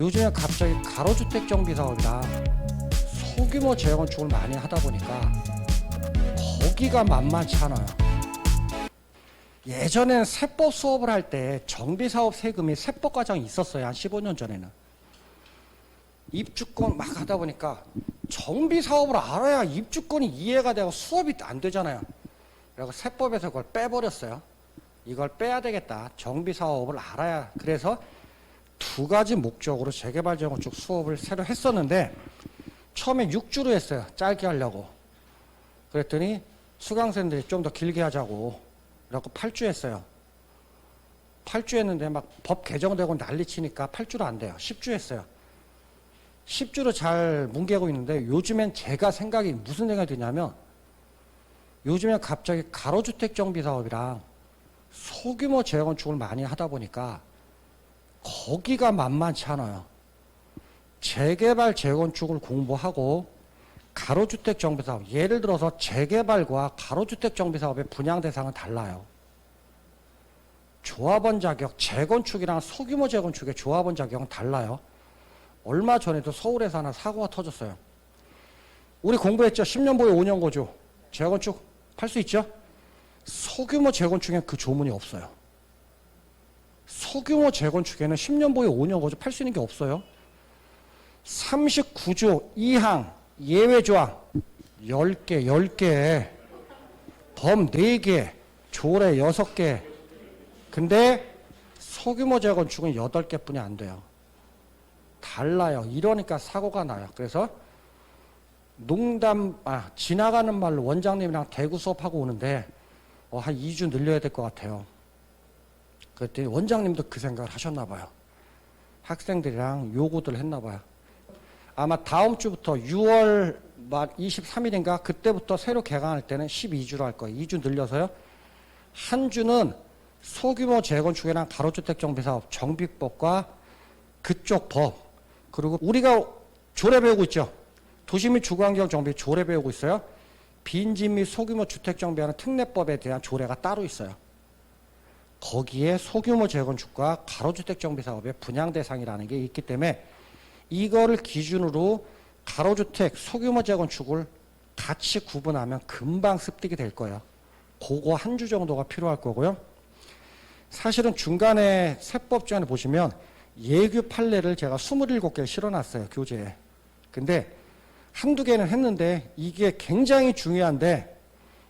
요즘에 갑자기 가로주택 정비 사업이랑 소규모 재건축을 많이 하다 보니까 거기가 만만치 않아요. 예전에는 세법 수업을 할 때 정비 사업 세금이 세법 과정이 있었어요. 한 15년 전에는. 입주권 막 하다 보니까 정비 사업을 알아야 입주권이 이해가 되고 수업이 안 되잖아요. 그래서 세법에서 그걸 빼버렸어요. 이걸 빼야 되겠다. 정비 사업을 알아야. 그래서 두 가지 목적으로 재개발 재건축 수업을 새로 했었는데 처음에 6주로 했어요. 짧게 하려고. 그랬더니 수강생들이 좀 더 길게 하자고. 그래갖고 8주 했어요. 8주 했는데 막 법 개정되고 난리 치니까 8주로 안 돼요. 10주 했어요. 10주로 잘 뭉개고 있는데 요즘엔 제가 생각이 무슨 생각이 드냐면 요즘엔 갑자기 가로주택 정비 사업이랑 소규모 재건축을 많이 하다 보니까 거기가 만만치 않아요. 재개발 재건축을 공부하고 가로주택 정비 사업 예를 들어서 재개발과 가로주택 정비 사업의 분양 대상은 달라요. 조합원 자격 재건축이랑 소규모 재건축의 조합원 자격은 달라요. 얼마 전에도 서울에서 하나 사고가 터졌어요. 우리 공부했죠. 10년 보유 5년 거죠. 재건축 할 수 있죠? 소규모 재건축엔 그 조문이 없어요. 소규모 재건축에는 10년 보유 5년 거주 팔 수 있는 게 없어요. 39조 2항 예외 조항 10개, 10개, 범 4개, 조례 6개. 근데 소규모 재건축은 8개 뿐이 안 돼요. 달라요. 이러니까 사고가 나요. 그래서 농담, 아, 지나가는 말로 원장님이랑 대구 수업하고 오는데 어, 한 2주 늘려야 될 것 같아요. 그랬더니 원장님도 그 생각을 하셨나 봐요. 학생들이랑 요구들 했나 봐요. 아마 다음 주부터 6월 말 23일인가 그때부터 새로 개강할 때는 12주로 할 거예요. 2주 늘려서요. 한 주는 소규모 재건축이랑 가로주택 정비 사업 정비법과 그쪽 법 그리고 우리가 조례 배우고 있죠. 도시 및 주거환경 정비 조례 배우고 있어요. 빈집 및 소규모 주택 정비하는 특례법에 대한 조례가 따로 있어요. 거기에 소규모 재건축과 가로주택 정비 사업의 분양 대상이라는 게 있기 때문에 이거를 기준으로 가로주택, 소규모 재건축을 같이 구분하면 금방 습득이 될 거예요. 그거 한 주 정도가 필요할 거고요. 사실은 중간에 세법 중에 보시면 예규 판례를 제가 27개를 실어놨어요, 교재에. 근데 한두 개는 했는데 이게 굉장히 중요한데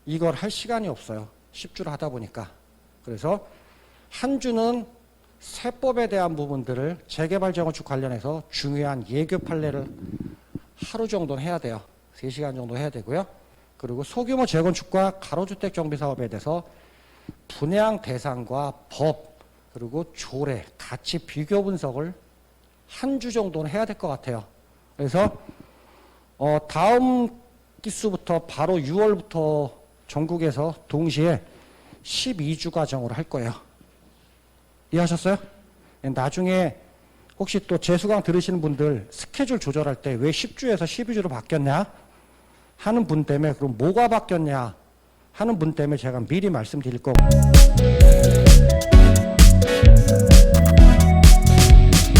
이걸 할 시간이 없어요. 10주를 하다 보니까. 그래서 한 주는 세법에 대한 부분들을 재개발 재건축 관련해서 중요한 예규 판례를 하루 정도는 해야 돼요. 3시간 정도 해야 되고요. 그리고 소규모 재건축과 가로주택 정비 사업에 대해서 분양 대상과 법 그리고 조례 같이 비교 분석을 한 주 정도는 해야 될 것 같아요. 그래서 어, 다음 기수부터 바로 6월부터 전국에서 동시에 12주 과정으로 할 거예요. 이해하셨어요? 예, 나중에 혹시 또 재수강 들으시는 분들 스케줄 조절할 때 왜 10주에서 12주로 바뀌었냐 하는 분 때문에 그럼 뭐가 바뀌었냐 하는 분 때문에 제가 미리 말씀드릴 거고